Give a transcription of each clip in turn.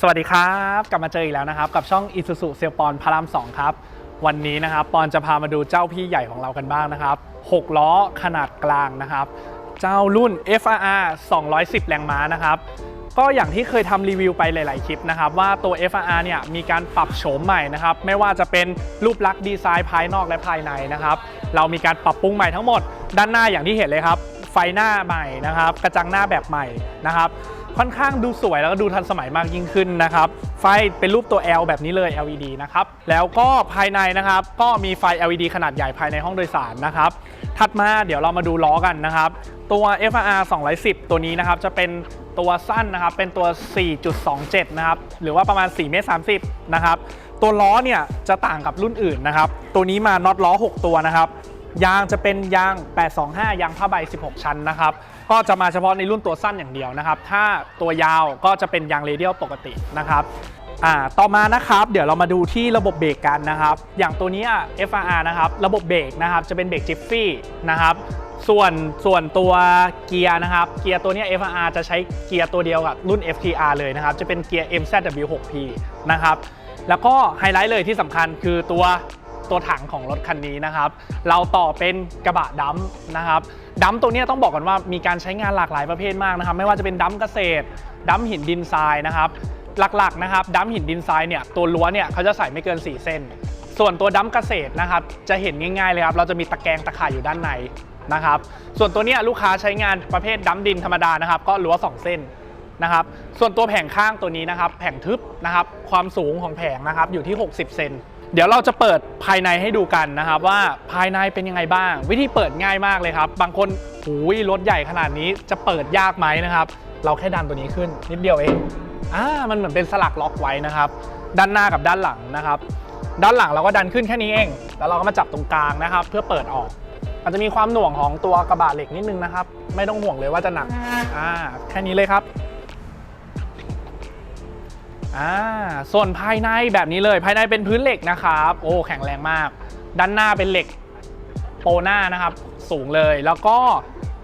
สวัสดีครับ กลับมาเจออีกแล้วนะครับ กับช่อง Isuzu เซลปอนพาราม2ครับ วันนี้นะครับปอนจะพามาดูเจ้าพี่ใหญ่ของเรากันบ้างนะครับ 6 ล้อขนาดกลางนะครับ เจ้ารุ่น FRR 210 แรงม้านะครับ ก็อย่างที่เคยทำรีวิวไปหลาย ๆ คลิปนะครับ ว่าตัว FRR เนี่ยมีการปรับโฉมใหม่นะครับ ไม่ว่าจะเป็นรูปลักษณ์ดีไซน์ภายนอกและภายในนะครับ เรามีการปรับปรุงใหม่ทั้งหมด ด้านหน้าอย่างที่เห็นเลยครับ ไฟหน้าใหม่นะครับ กระจังหน้าแบบใหม่นะครับ ค่อนข้างดูสวยแล้วก็ดูทันสมัยมากยิ่งขึ้นนะครับ ไฟเป็นรูปตัว L แบบนี้เลย LED นะครับ แล้วก็ภายในนะครับ ก็มีไฟ LED ขนาดใหญ่ภายในห้องโดยสารนะครับ ถัดมาเดี๋ยวเรามาดูล้อกันนะครับ ตัว FR 210 ตัวนี้นะครับ จะเป็นตัวสั้นนะครับ เป็นตัว 4.27 นะครับ หรือว่าประมาณ4เมตร30 นะครับ ตัวล้อเนี่ยจะต่างกับรุ่นอื่นนะครับ ตัวนี้มาน็อตล้อ 6 ตัวนะครับ ยางจะเป็นยาง 825 ยางผ้าใบ 16 ชั้นนะครับ ก็จะมาเฉพาะในรุ่นตัวสั้นอย่างเดียวนะครับ ถ้าตัวยาวก็จะเป็นยางเรเดียลปกตินะครับอ่าต่อมานะครับเดี๋ยวเรามาดูที่ระบบเบรกกันนะครับ อย่างตัวนี้ FRR นะครับ ระบบเบรกนะครับจะเป็นเบรกจิฟฟี่นะครับส่วนส่วนตัวเกียร์นะครับ เกียร์ตัวนี้ FRR จะใช้เกียร์ตัวเดียวกับรุ่น FTR เลยนะครับ จะเป็นเกียร์ MZW6P นะครับแล้วก็ไฮไลท์เลยที่สำคัญคือตัว ตัวถังของรถคันนี้นะครับ เราต่อเป็นกระบะดัมนะครับดัมตัวนี้ต้องบอกก่อนว่ามีการใช้งานหลากหลายประเภทมากนะครับ ไม่ว่าจะเป็นดัมเกษตรดัมหินดินทรายนะครับ หลักๆนะครับดัมหินดินทรายเนี่ยตัวรั้วเนี่ยเขาจะใส่ไม่เกิน 4 เส้น ส่วนตัวดัมเกษตรนะครับจะเห็นง่ายๆเลยครับเราจะมีตะแกรงตะข่ายอยู่ด้านในนะครับ ส่วนตัวนี้ลูกค้าใช้งานประเภทดัมดินธรรมดานะครับ ก็รั้ว2เส้นนะครับส่วนตัวแผงข้างตัวนี้นะครับ แผงทึบนะครับ ความสูงของแผงนะครับอยู่ที่ 60 เซน เดี๋ยวเราจะเปิดภายในให้ดูกันนะครับ ว่าภายในเป็นยังไงบ้าง วิธีเปิดง่ายมากเลยครับ บางคนหูยรถใหญ่ขนาดนี้จะเปิดยากไหมนะครับ เราแค่ดันตัวนี้ขึ้นนิดเดียวเองอ่ามันเหมือนเป็นสลักล็อกไว้นะครับ ด้านหน้ากับด้านหลังนะครับ ด้านหลังเราก็ดันขึ้นแค่นี้เอง แล้วเราก็มาจับตรงกลางนะครับ เพื่อเปิดออกอาจจะมีความหน่วงของตัวกระบะเหล็กนิดนึงนะครับ ไม่ต้องห่วงเลยว่าจะหนักอ่าแค่นี้เลยครับ อ่าส่วนภายในแบบนี้เลยภายในเป็นพื้นเหล็กนะครับ โอ้แข็งแรงมาก ด้านหน้าเป็นเหล็กโปหน้านะครับ สูงเลยแล้วก็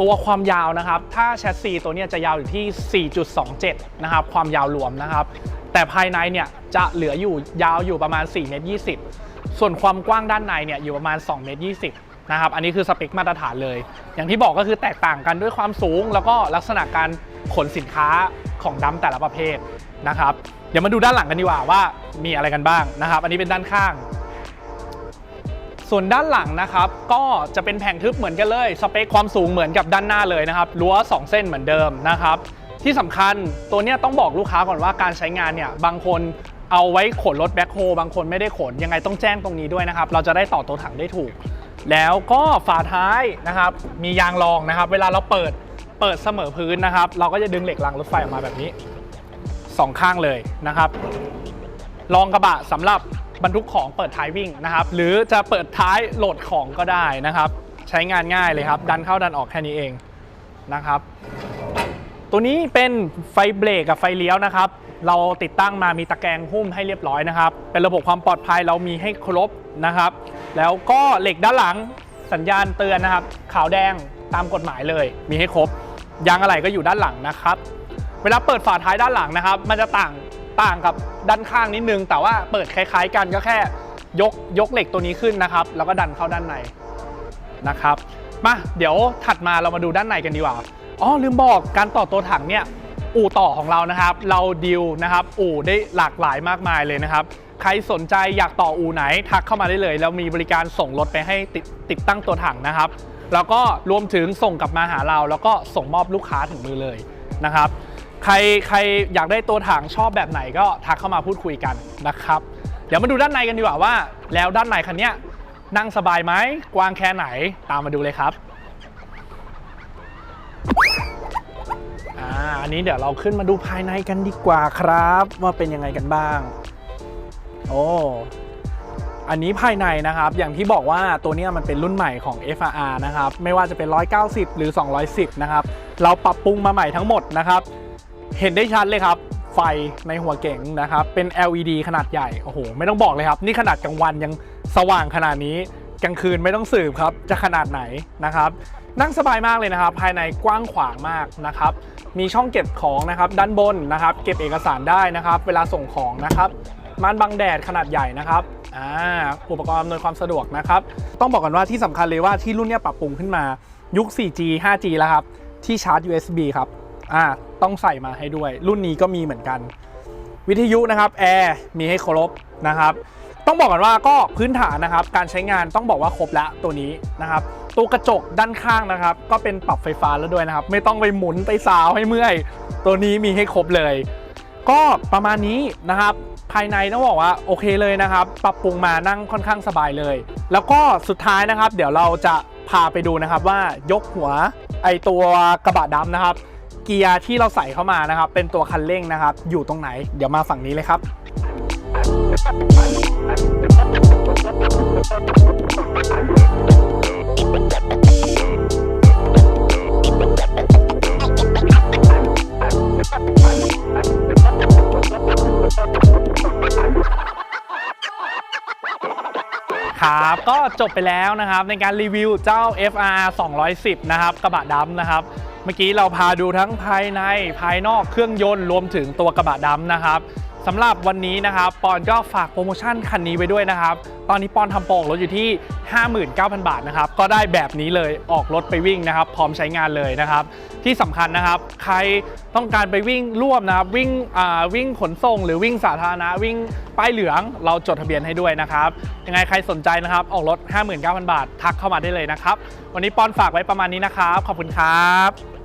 ตัวความยาวนะครับ ถ้าแชสซีตัวนี้จะยาวอยู่ที่ 4.27 นะครับ ความยาวรวมนะครับ แต่ภายในเนี่ยจะเหลืออยู่ยาวอยู่ประมาณ4เมตร20 ส่วนความกว้างด้านในเนี่ยอยู่ประมาณ2เมตร20 นะครับ อันนี้คือสเปคมาตรฐานเลย อย่างที่บอกก็คือแตกต่างกันด้วยความสูง แล้วก็ลักษณะการขนสินค้าของดัมแต่ละประเภท นะครับ เดี๋ยวมาดูด้านหลังกันดีกว่าว่ามีอะไรกันบ้างนะครับ อันนี้เป็นด้านข้าง ส่วนด้านหลังนะครับ ก็จะเป็นแผงทึบเหมือนกันเลย สเปคความสูงเหมือนกับด้านหน้าเลยนะครับรั้ว2 เส้นเหมือนเดิมนะครับ ที่สำคัญตัวเนี้ยต้องบอกลูกค้าก่อนว่าการใช้งานเนี่ยบางคนเอาไว้ขนรถแบ็คโฮบางคนไม่ได้ขนยังไงต้องแจ้งตรงนี้ด้วยนะครับ เราจะได้ต่อตัวถังได้ถูก แล้วก็ฝาท้ายนะครับ มียางรองนะครับ เวลาเราเปิดเปิดเสมอพื้นนะครับ เราก็จะดึงเหล็กรางรถไฟออกมาแบบนี้ สองข้างเลยนะครับรองกระบะสำหรับบรรทุกของเปิดท้ายวิ่งนะครับ หรือจะเปิดท้ายโหลดของก็ได้นะครับ ใช้งานง่ายเลยครับ ดันเข้าดันออกแค่นี้เองนะครับ ตัวนี้เป็นไฟเบรกกับไฟเลี้ยวนะครับ เราติดตั้งมามีตะแกรงหุ้มให้เรียบร้อยนะครับ เป็นระบบความปลอดภัยเรามีให้ครบนะครับ แล้วก็เหล็กด้านหลังสัญญาณเตือนนะครับ ขาวแดงตามกฎหมายเลย มีให้ครบยางอะไรก็อยู่ด้านหลังนะครับ เวลาเปิดฝาท้ายด้านหลังนะครับ มันจะต่างต่างกับด้านข้างนิดนึง แต่ว่าเปิดคล้าย ๆ กันก็แค่ยกยกเหล็กตัวนี้ขึ้นนะครับ แล้วก็ดันเข้าด้านในนะครับมาเดี๋ยวถัดมาเรามาดูด้านในกันดีกว่าอ๋อลืมบอกการต่อตัวถังเนี่ยอู่ต่อของเรานะครับ เราดิวนะครับ อู่ได้หลากหลายมากมายเลยนะครับ ใครสนใจอยากต่ออู่ไหนทักเข้ามาได้เลย เรามีบริการส่งรถไปให้ติดติดตั้งตัวถังนะครับ แล้วก็รวมถึงส่งกลับมาหาเรา แล้วก็ส่งมอบลูกค้าถึงมือเลยนะครับ ใครใครอยากได้ตัวถังชอบแบบไหนก็ทักเข้ามาพูดคุยกันนะครับ เดี๋ยวมาดูด้านในกันดีกว่าว่า แล้วด้านในคันนี้นั่งสบายไหมกว้างแค่ไหนตามมาดูเลยครับอันนี้เดี๋ยวเราขึ้นมาดูภายในกันดีกว่าครับ ว่าเป็นยังไงกันบ้าง โอ้อันนี้ภายในนะครับ อย่างที่บอกว่าตัวนี้มันเป็นรุ่นใหม่ของ FRR นะครับ ไม่ว่าจะเป็น 190 หรือ 210 นะครับ เราปรับปรุงมาใหม่ทั้งหมดนะครับ เห็นได้ชัดเลยครับ ไฟในหัวเก๋งนะครับ เป็น LED ขนาดใหญ่ โอ้โห ไม่ต้องบอกเลยครับ นี่ขนาดกลางวันยังสว่างขนาดนี้ กลางคืนไม่ต้องสืบครับ จะขนาดไหนนะครับ นั่งสบายมากเลยนะครับ ภายในกว้างขวางมากนะครับ มีช่องเก็บของนะครับ ด้านบนนะครับ เก็บเอกสารได้นะครับ เวลาส่งของนะครับม่านบังแดดขนาดใหญ่นะครับอ่าอุปกรณ์อำนวยความสะดวกนะครับ ต้องบอกกันว่าที่สำคัญเลยว่าที่รุ่นนี้ปรับปรุงขึ้นมายุค 4G 5G แล้วครับ ที่ชาร์จ USB ครับ อ่าต้องใส่มาให้ด้วย รุ่นนี้ก็มีเหมือนกัน วิทยุนะครับแอร์มีให้ครบนะครับต้องบอกกันว่าก็พื้นฐานนะครับ การใช้งานต้องบอกว่าครบแล้วตัวนี้นะครับตัวกระจกด้านข้างนะครับ ก็เป็นปรับไฟฟ้าแล้วด้วยนะครับ ไม่ต้องไปหมุนไปสาวให้เมื่อย ตัวนี้มีให้ครบเลย ก็ประมาณนี้นะครับ ภายในต้องบอกว่าโอเคเลยนะครับ ปรับปรุงมานั่งค่อนข้างสบายเลย แล้วก็สุดท้ายนะครับ เดี๋ยวเราจะพาไปดูนะครับว่ายกหัวไอตัวกระบะดำนะครับ เกียร์ที่เราใส่เข้ามานะครับ เป็นตัวคันเร่งนะครับ อยู่ตรงไหน เดี๋ยวมาฝั่งนี้เลยครับครับก็จบไปแล้วนะครับในการรีวิวเจ้า FR 210 นะครับกระบะดำนะครับ มื่อกี้เราพาดูทั้งภายในภายนอกเครื่องยนต์รวมถึงตัวกระบะดำนะครับสำหรับวันนี้นะครับปอนก็ฝากโปรโมชั่นคันนี้ไว้ด้วยนะครับ ตอนนี้ปอนทำโปรออกรถอยู่ที่ 59,000 บาทนะครับ ก็ได้แบบนี้เลยออกรถไปวิ่งนะครับ พร้อมใช้งานเลยนะครับ ที่สำคัญนะครับ ใครต้องการไปวิ่งร่วมนะครับ วิ่งวิ่งขนส่ง หรือวิ่งสาธารณะวิ่งป้ายเหลือง เราจดทะเบียนให้ด้วยนะครับ ยังไงใครสนใจนะครับ ออกรถ 59,000 บาท ทักเข้ามาได้เลยนะครับ วันนี้ปอนฝากไว้ประมาณนี้นะครับ ขอบคุณครับ